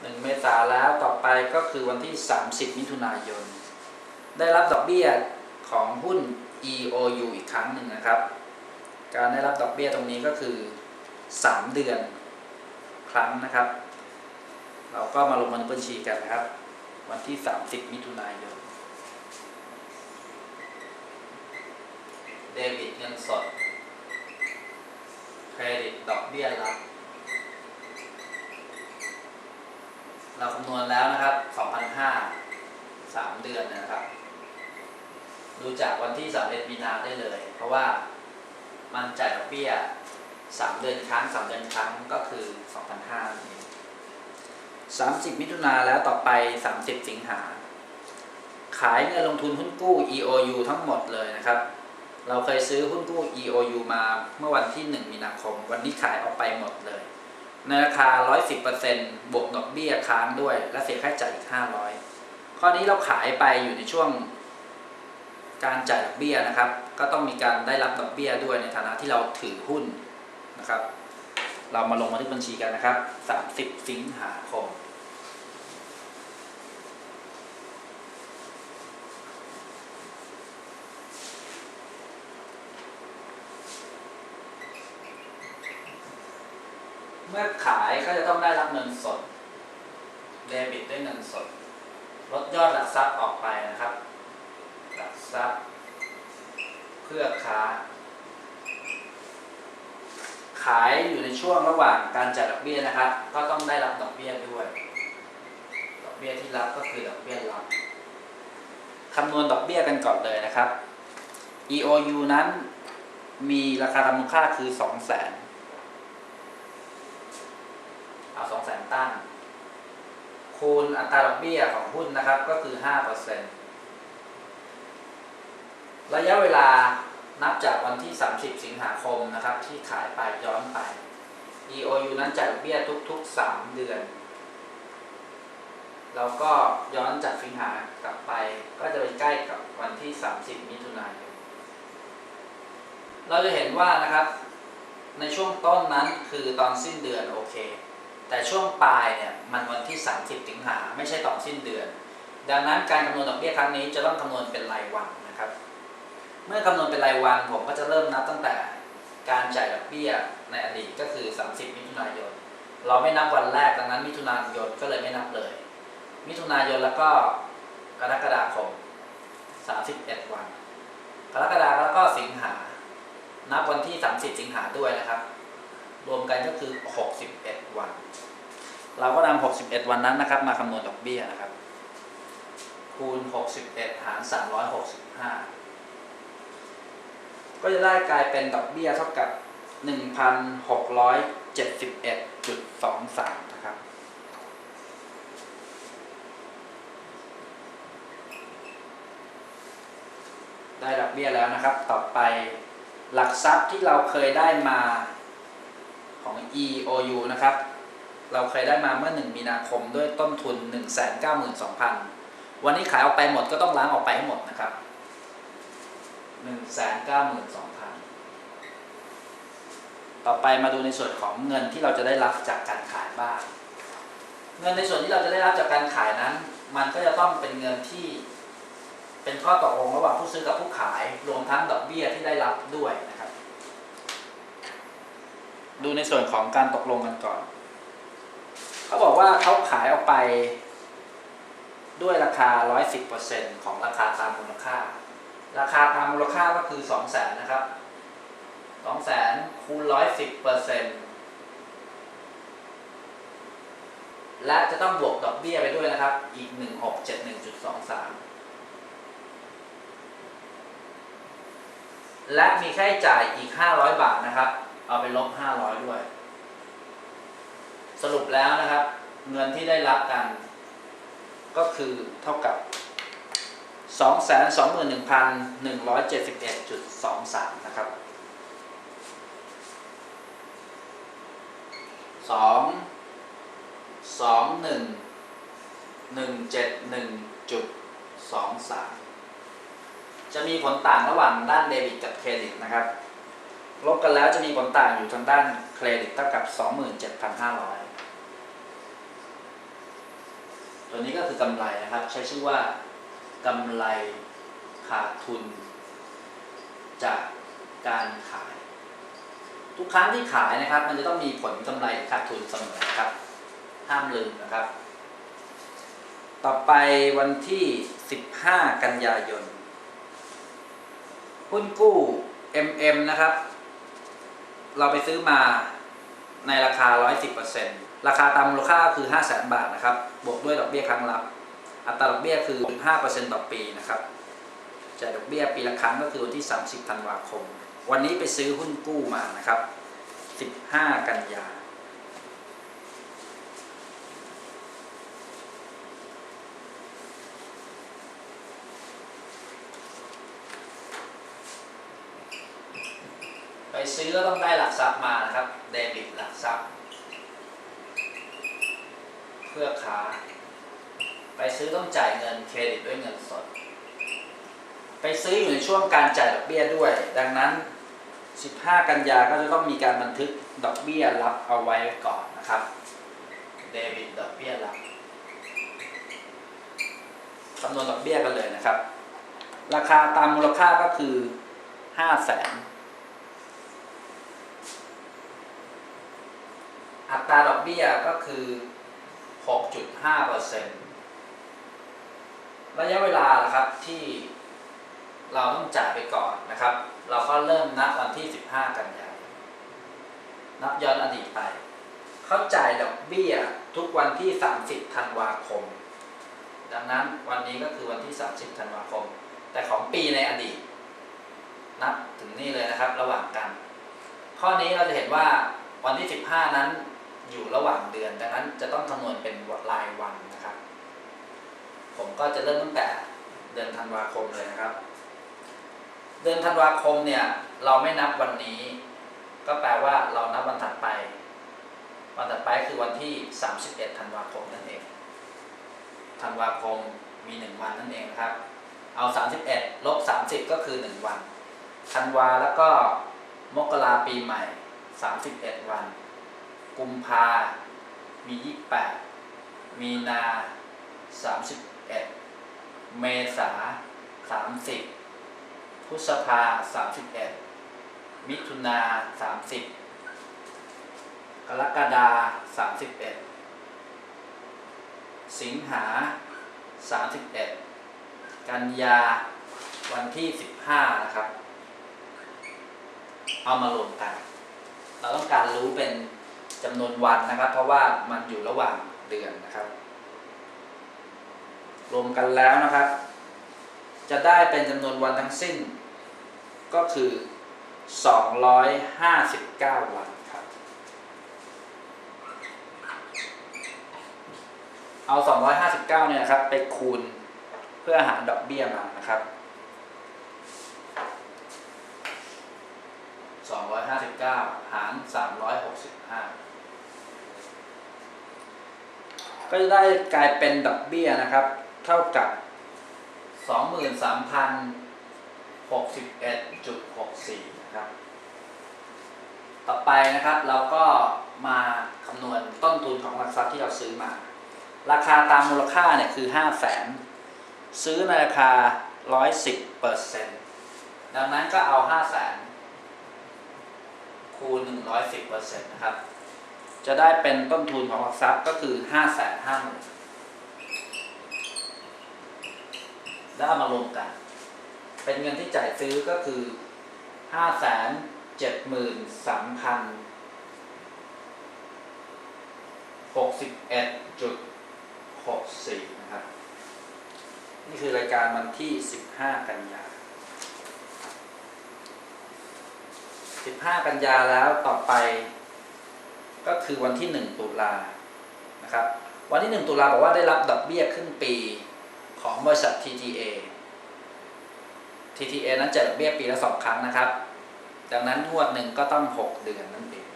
หนึ่งเมษาแล้วต่อไปก็คือวันที่ 30 มิถุนายน ได้รับดอกเบี้ยของหุ้น EOU อีกครั้งหนึ่งนะครับ การได้รับดอกเบี้ยตรงนี้ก็คือ 3 เดือนครั้งนะครับ เราก็มาลงบันทึกบัญชีกันนะครับ วันที่ 30 มิถุนายน เดบิตเงินสด เครดิตดอกเบี้ยรับ เราคำนวณแล้วนะครับ2,500 3เดือนนะครับ ดูจากวันที่31มีนาได้เลย เพราะว่ามันจ่ายดอกเบี้ย 3 เดือนครั้ง 3 เดือนครั้งก็คือ2,500 30 มิถุนาแล้วต่อไป 30 สิงหา ขายเงินลงทุนหุ้นกู้ EOU ทั้งหมดเลยนะครับ เราเคยซื้อหุ้นกู้ EOU มาเมื่อวันที่ 1 มีนาคม วันนี้ขายออกไปหมดเลย ในราคา 110%บวกดอกเบี้ยค้างด้วย และเสียค่าจ่ายอีก 500 ข้อนี้เราขายไปอยู่ในช่วง การจ่ายดอกเบี้ยนะครับ ก็ต้องมีการได้รับดอกเบี้ยด้วยในฐานะที่เราถือหุ้นนะครับ เรามาลงบันทึกบัญชีกันนะครับ 30 สิงหาคม มื่อขายก็จะต้องได้รับเงินสด เดบิตด้วยเงินสด ลดยอดหลักทรัพย์ออกไปนะครับ หลักทรัพย์ เพื่อค้า ขายอยู่ในช่วงระหว่างการจ่ายดอกเบี้ยนะครับ ก็ต้องได้รับดอกเบี้ยด้วย ดอกเบี้ยที่รับก็คือดอกเบี้ยรับคำนวณดอกเบี้ยกันก่อนเลยนะครับ EOU นั้นมีราคาทำมูลค่าคือ 2 0 0 0 0 0 เอา2 0 0 0 0 0 ตั้ง คูณอัตราดอกเบี้ยของหุ้นนะครับก็คือ 5%ระยะเวลานับจากวันที่ 30 สิงหาคมนะครับที่ขายไปย้อนไป EOU นั้นจ่ายดอกเบี้ยทุก ๆ 3 เดือนแล้วก็ย้อนจากสิงหากลับไปก็จะไปใกล้กับวันที่ 30 มิถุนายน เราจะเห็นว่านะครับ ในช่วงต้นนั้นคือตอนสิ้นเดือนโอเค แต่ช่วงปลายเนี่ยมันวันที่ 30 สิงหาไม่ใช่ตอนสิ้นเดือน ดังนั้นการคำนวณดอกเบี้ยครั้งนี้จะต้องคำนวณเป็นรายวันนะครับ เมื่อคำนวณเป็นรายวันผมก็จะเริ่มนับตั้งแต่การจ่ายดอกเบี้ยในอดีตก็คือ 30 มิถุนายน เราไม่นับวันแรกดังนั้นมิถุนายนก็เลยไม่นับเลย มิถุนายนแล้วก็กรกฎาคม 31 วัน กรกฎาคมแล้วก็สิงหา นับวันที่ 30 สิงหาด้วยนะครับ รวมกันก็คือ 61 วัน เราก็นำ61 วันนั้นนะครับ มาคำนวณดอกเบี้ยนะครับ คูณ 61 หาร 365 ก็จะได้กลายเป็นดอกเบี้ยเท่ากับ 1,671.23 นะครับ ได้ดอกเบี้ยแล้วนะครับ ต่อไปหลักทรัพย์ที่เราเคยได้มา ของ EOU นะครับ เราเคยได้มาเมื่อ 1 มีนาคมด้วยต้นทุน 192,000 วันนี้ขายออกไปหมดก็ต้องล้างออกไปให้หมดนะครับ 192,000 ต่อไปมาดูในส่วนของเงินที่เราจะได้รับจากการขายบ้างเงินในส่วนที่เราจะได้รับจากการขายนั้น มันก็จะต้องเป็นเงินที่เป็นข้อตกลงระหว่างผู้ซื้อกับผู้ขาย รวมทั้งดอกเบี้ยที่ได้รับด้วยนะ ดูในส่วนของการตกลงกันก่อนเขาบอกว่าเขาขายออกไปด้วยราคา 110%ของราคาตามมูลค่า ราคาตามมูลค่าก็คือ 200,000นะครับ 200,000คูณ 110%และจะต้องบวกดอกเบี้ยไปด้วยนะครับ อีก 1671.23 และมีค่าใช้จ่ายอีก 500 บาทนะครับ เอาไปลบ500ด้วย สรุปแล้วนะครับ เงินที่ได้รับกัน ก็คือเท่ากับ221,171.23นะครับสองสองหนึ่งหนึ่งเจ็ดหนึ่งจุดสองสามจะมีผลต่างระหว่างด้านเดบิตกับเครดิตนะครับ ลบกันแล้วจะมีผลต่างอยู่ทางด้านเครดิตเท่ากับ 27,500 ตัวนี้ก็คือกำไรนะครับ ใช้ชื่อว่ากำไรขาดทุน จากการขาย ทุกครั้งที่ขายนะครับ มันจะต้องมีผลกำไรขาดทุนเสมอครับ ห้ามลืมนะครับ ต่อไปวันที่ 15 กันยายนหุ้นกู้ MM นะครับ เราไปซื้อมาในราคา 110%ราคาตามมูลค่าคือ 500,000 บาทนะครับ บวกด้วยดอกเบี้ยครั้งรับ อัตราดอกเบี้ยคือ 5%ต่อปีนะครับจ่ายดอกเบี้ยปีละครั้งก็คือวันที่ 30 ธันวาคม วันนี้ไปซื้อหุ้นกู้มานะครับ 15 กันยา ซื้อก็ต้องได้หลักทรัพย์มานะครับเดบิตหลักทรัพย์ เพื่อค้า ไปซื้อต้องจ่ายเงินเครดิตด้วยเงินสด ไปซื้ออยู่ในช่วงการจ่ายดอกเบี้ยด้วย ดังนั้น 15 กันยาก็จะต้องมีการบันทึกดอกเบี้ยรับเอาไว้ก่อนนะครับเดบิตดอกเบี้ยรับคำนวณดอกเบี้ยกันเลยนะครับ ราคาตามมูลค่าก็คือ5แสน อัตราดอกเบี้ยก็คือ 6.5เปอร์เซ็นต์ระยะเวลาละครับที่เราต้องจ่ายไปก่อนนะครับ เราก็เริ่มนับวันที่ 15 กันยายนนับย้อนอดีตไป เขาจ่ายดอกเบี้ยทุกวันที่ 30 ธันวาคม ดังนั้นวันนี้ก็คือวันที่ 30 ธันวาคม แต่ของปีในอดีต นับถึงนี่เลยนะครับระหว่างกัน ข้อนี้เราจะเห็นว่าวันที่ 15 นั้น อยู่ระหว่างเดือน ดังนั้นจะต้องคำนวณเป็นรายวันนะครับ ผมก็จะเริ่มตั้งแต่เดือนธันวาคมเลยนะครับ เดือนธันวาคมเนี่ย เราไม่นับวันนี้ ก็แปลว่าเรานับวันถัดไป วันถัดไปคือวันที่ 31 ธันวาคมนั่นเอง ธันวาคมมี 1 วันนั่นเองครับ เอา 31ลบ30 ก็คือ 1 วัน ธันวาแล้วก็มกราปีใหม่ 31 วัน กุมภา มี 28 มีนา 31 เมษา 30 พฤษภา 31 มิถุนา 30 กรกฎา31 สิงหา 31 กันยา วันที่ 15 นะครับ เอามารวมกัน เราต้องการรู้เป็น จำนวนวันนะครับ เพราะว่ามันอยู่ระหว่างเดือนนะครับ รวมกันแล้วนะครับ จะได้เป็นจำนวนวันทั้งสิ้น ก็คือ 259 วันครับ เอา 259 เนี่ยครับ ไปคูณเพื่อหาดอกเบี้ยมานะครับ259 หาร 365 ก็จะได้กลายเป็นดอกเบี้ยนะครับ เท่ากับ 23,061.64นะครับต่อไปนะครับเราก็มาคำนวณต้นทุนของหลักทรัพย์ที่เราซื้อมา ราคาตามมูลค่าเนี่ยคือ 5 0 0แสนซื้อในราคา 110เปอร์เซ็นต์ดังนั้นก็เอา 5 0 0แสนคูณ 110เปอร์เซ็นต์นะครับ จะได้เป็นต้นทุนของหลักทรัพย์ก็คือ5 5 0 0 0 0แล้วเอามารวมกัน เป็นเงินที่จ่ายซื้อก็คือ5 7 3 0 61.64นสามพันหกสิบเอ็ดจุดหกสี่นะครับ นี่คือรายการวันที่15กันยา15กันยาแล้วต่อไป ก็คือวันที่ 1 ตุลานะครับ วันที่ 1 ตุลาบอกว่าได้รับดอกเบี้ยครึ่งปีของบริษัท TTA TTA นั้นจ่ายดอกเบี้ยปีละ2ครั้งนะครับ ดังนั้นงวดหนึ่งก็ต้อง 6 เดือนนั่นเอง